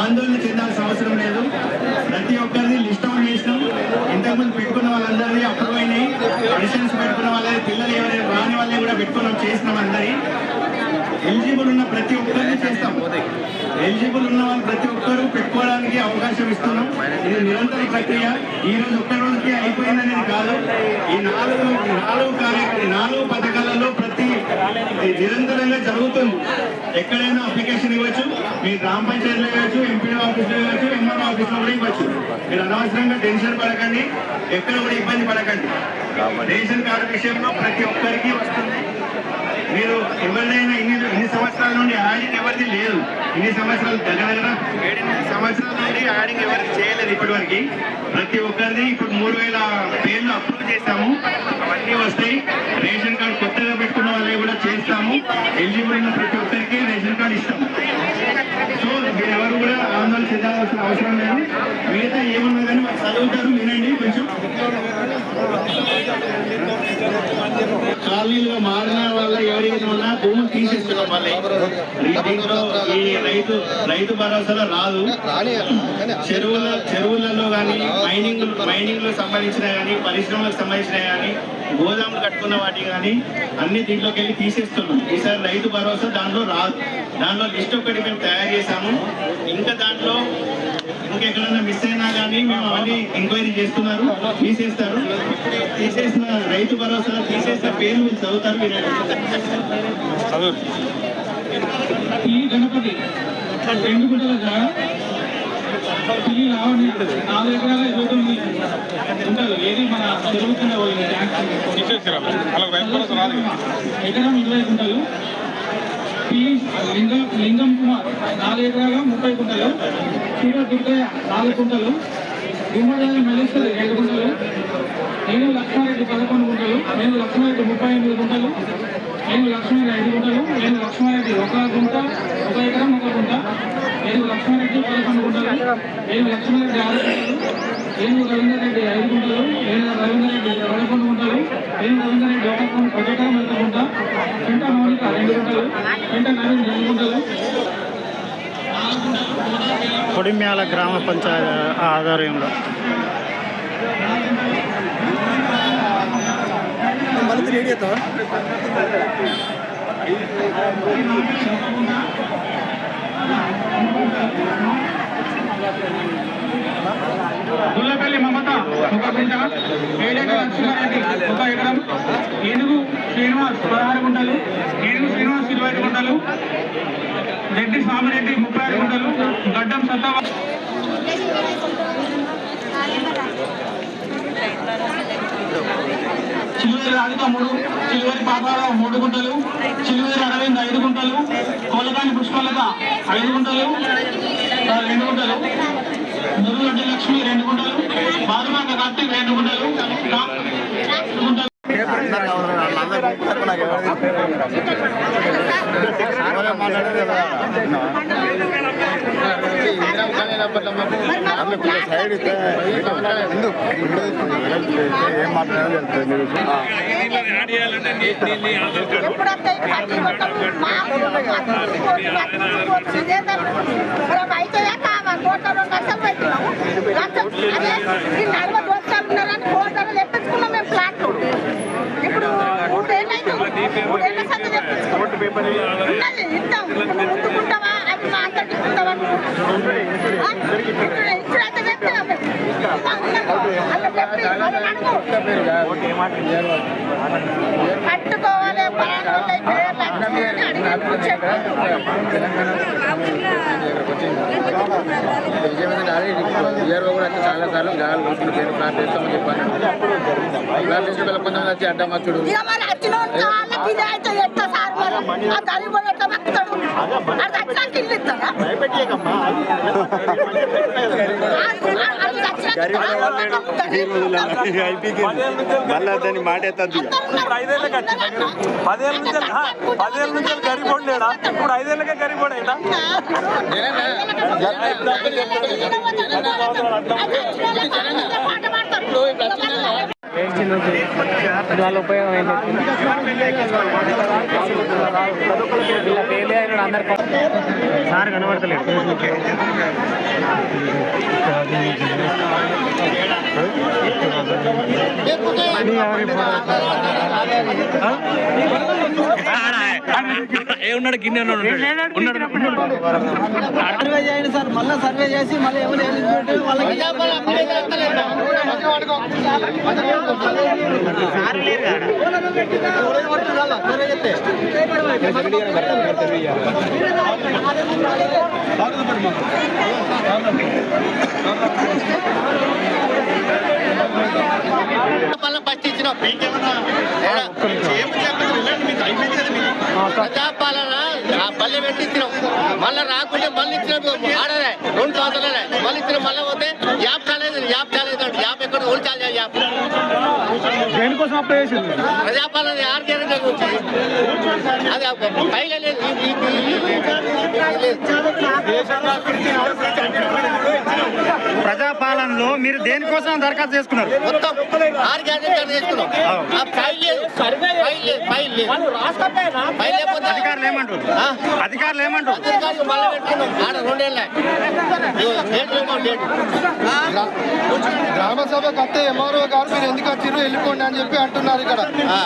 ఆందోళన చెందాల్సిన అవసరం లేదు. ప్రతి ఒక్కరిని లిస్ట్ అవుట్ చేసినాం. ఇంతకుముందు పెట్టుకున్న వాళ్ళందరినీ అప్రూవ్ అయినాయి. అడిషన్స్ పెట్టుకున్న వాళ్ళని పిల్లలు ఎవరైనా రాని వాళ్ళని కూడా పెట్టుకున్నాం చేసినాం అందరి. ఎలిజిబుల్ ఉన్న ప్రతి ఒక్కరిని చేస్తాం. ఎలిజిబుల్ ఉన్న వాళ్ళు ప్రతి ఒక్కరు పెట్టుకోవడానికి అవకాశం ఇస్తున్నాం. ఇది నిరంతర ప్రక్రియ. ఈ రోజు ఒక్క రోజుకి అయిపోయిందనేది కాదు. ఈ నాలుగు నాలుగు కార్య నాలుగు పథకాలలో ఇది నిరంతరంగా జరుగుతుంది. ఎక్కడైనా అప్లికేషన్ ఇవ్వచ్చు మీ గ్రామ పంచాయతీలో ఇవ్వచ్చు ఎంపీ ఆఫీస్లో ఇవ్వచ్చు ఎంఆర్ ఆఫీస్లో కూడా ఇవ్వచ్చు. మీరు అనవసరంగా టెన్షన్ పడకండి ఎక్కడ కూడా ఇబ్బంది పడకండి. రేషన్ కార్డు విషయంలో ప్రతి ఒక్కరికి వస్తుంది. మీరు ఎవరినైనా ఇన్ని ఇన్ని సంవత్సరాల నుండి యాడింగ్ ఎవరిది లేదు. ఇన్ని సంవత్సరాలు దగ్గర దగ్గర ఏడెనిమిది సంవత్సరాల నుండి యాడింగ్ ఎవరికి చేయలేదు ఇప్పటివరకు. ప్రతి ఒక్కరిది ఇప్పుడు మూడు వేల పేర్లు అప్రూవ్ చేస్తాము అవన్నీ వస్తాయి. రేషన్ కార్డు కొత్తగా పెట్టుకున్న వాళ్ళవి కూడా చేస్తాము ఎలిజిబుల్ అయిన ప్రతి ఒక్కరికి రేషన్ కార్డు ఇస్తాం. సో ఎవరు కూడా ఆందోళన చెందాల్సిన అవసరం లేదు. మిగతా ఏమన్నా కానీ చదువుతారు వినండి కొంచెం. కాలనీలుగా మారిన వల్ల ఎవరైతే ఉన్నా భూములు తీసేస్తున్నాం మళ్ళీ. దీంట్లో ఈ రైతు రైతు భరోసాలో రాదు. చెరువుల చెరువులలో కానీ మైనింగ్ మైనింగ్లో సంబంధించిన కానీ పరిశ్రమలకు సంబంధించిన కానీ గోదాములు కట్టుకున్న వాటి కానీ అన్ని దీంట్లోకి వెళ్ళి తీసేస్తున్నాం. ఈసారి రైతు భరోసా దాంట్లో రాదు. దాంట్లో లిస్ట్ ఒకటి మేము తయారు చేశాము. ఇంకా దాంట్లో ఇంకెక్కడైనా మిస్ అయినా కానీ మేము అవన్నీ ఎంక్వైరీ చేస్తున్నారు తీసేస్తారు. తీసేసిన రైతు భరోసా తీసేసిన పేర్లు మీరు చదువుతారు వినండి ఈ గణపతి రెండు గుంటల జాగా రావణి నాలుగు ఎకరాల ఇరవై ఏది మన జరుగుతున్న. ఎకరం ఇరవై గుంటలు. లింగం లింగం కుమార్ నాలుగు ఎకరాల ముప్పై గుంటలు సూర్య దుర్గయ్య నాలుగు గుంటలు గుమ్మడాయ మల్లేశ్వరి ఏడు గుంటలు నేను లక్ష్మారెడ్డి పదకొండు గుంటలు నేను లక్ష్మారెడ్డి ముప్పై ఎనిమిది గుంటలు నేను లక్ష్మారెడ్డి ఐదు గుంటలు నేను లక్ష్మారెడ్డి ఒక గుంట ఒక ఎకరం ఒక గుంట నేను లక్ష్మారెడ్డి పదకొండు గుంటలు నేను లక్ష్మారెడ్డి ఆరు గుంటలు నేను రవీందర్ రెడ్డి ఐదు గుంటలు నేను రవీందర్ రెడ్డి పదకొండు గుంటలు నేను రవీందర్ రెడ్డి ఒక గు- ఒక ఎకరం ఒక గుంట పెంట మౌనిక రెండు గుంటలు పెంట నవీన్ రెండు గుంటలు కొడిమ్యాల గ్రామ పంచాయతీ ఆధ్వర్యంలో గుల్లపల్లి మమత ఒక గుంట ఏడేక లక్ష్మారెడ్డి ఒక ఎకరం ఏనుగు శ్రీనివాస్ పదహారు గుంటలు ఏనుగు శ్రీనివాస్ ఇరవై ఐదు గుంటలు రెడ్డి స్వామిరెడ్డి ముప్పై ఆరు గుంటలు గడ్డం సత్తా చిలువేరు రాధిక మూడు చిలువేరు పాపారావు మూడు గుంటలు చిలువేరు అరవింద్ ఐదు గుంటలు కోలకాని పుష్పలత ఐదు గుంటలు రెండు గుంటలు. మురుగడ్డి లక్ష్మి రెండు గుంటలు బాదుమాక కార్తీక్ రెండు గుంటలు కా- గుంటలు సైడ్ ఇస్తే ఎందుకు ఏం మాట్లాడాలో తెలుస్తుంది ఎప్పుడంటే పట్టి కొట్టలు మామూలు పట్టి కోట్లు పట్టి కోట్లు ఇదే తప్పు. మరి అయితే కావాలి కోట్ల రెండు లక్షలు పెట్టినాము లక్ష అదే ఈ నలభై దోస్తాలు ఉన్నారని కోట్ల తెప్పించుకున్నాం మేము ప్లాట్లు. ఇప్పుడు మూడేళ్ళు తెప్పించుకున్నాం. ఉన్నది ఇద్దాం. ఇప్పుడు ముందుకుంటావా? అవి మా అంతటి ఇస్తుంటావా ఆ? కూడా చాలా సార్లు గాలి పేరు ప్రార్థిస్తామని చెప్పాను ప్లాట్ చేసిన వచ్చి అడ్డమచ్చుడు ఇక ఇది అయితే ఎట్లా సార్ మరి ఆ ఎట్లా బతుకుతాడు అది దాన్ని మాట ఎత్తద్దు ఇప్పుడు ఐదేళ్ళకి పదేళ్ళ నుంచి పదేళ్ళ నుంచి గరిబోడు లేడా ఇప్పుడు ఐదేళ్ళకే గరిబోడు అయినా వచ్చింది ఉపయోగం ఏంటి? ఇలా ఫెయిల్ అయిన సార్ కనబడతలేదు. ఏ ఉన్నాడు గిన్నె ఉన్నాడు ఉన్నాడు. సర్వే చేయండి సార్ మళ్ళీ సర్వే చేసి మళ్ళీ ఎవరు ఎలిజిబిలిటీ వాళ్ళకి సర్వే చేస్తే ప్రజాపాలన ఆ పల్లె పెట్టించినాం మళ్ళీ రాకుంటే మళ్ళీ ఇచ్చిన ఆడలే రెండు సంవత్సరాలే మళ్ళీ ఇచ్చిన మళ్ళీ పోతే యాప్ కాలేదు యాప్ కాలేదు అంటే యాప్ ఎక్కడ ఓల్చాలి యాప్ దేనికోసం అప్లై చేసింది ప్రజాపాలన యారు గ్యారెంటీ గురించి అది పైగా లేదు. ప్రజాపాలనలో మీరు దేనికోసం దరఖాస్తు చేసుకున్నారు? మొత్తం ఆరు గ్యారెంటీ చేసుకున్నాం. ఆ ఫైల్ లేదు. ఫైల్ లేదు. ఫైల్ లేదు. ఫైల్ లేకపోతే అధికారులు ఏమంటారు? ఆ? అధికారులు ఏమంటారు? గ్రామ సభ కట్టే ఎంఆర్ఓ గారు మీరు ఎందుకు వచ్చిర్రు? వెళ్ళిపోండి అని చెప్పి అంటున్నారు ఇక్కడ. ఆ.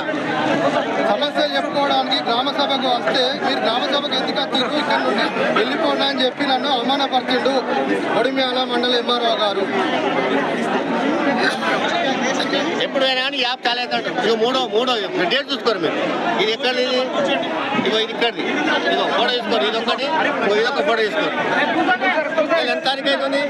సమస్యలు చెప్పుకోవడానికి గ్రామ సభకు వస్తే మీరు గ్రామ సభకు ఎందుకు వచ్చిర్రు? ఇక్కడ నుండి వెళ్ళిపోండి అని చెప్పి నన్ను అవమానపరిచిండు ఒడిమ్యాల మండల ఎంఆర్ఓ గారు. ఎప్పుడు అయినా కానీ యాప్ కాలేదంట ఇక మూడో మూడో డేట్ చూసుకోరు మీరు. ఇది ఎక్కడిది ఇది? ఇగో ఇది ఇక్కడిది. ఇగో ఫోటో తీసుకోరు ఇది ఒకటి. ఇది ఒక ఫోటో తీసుకోరు ఎంత తారీఖు అవుతుంది?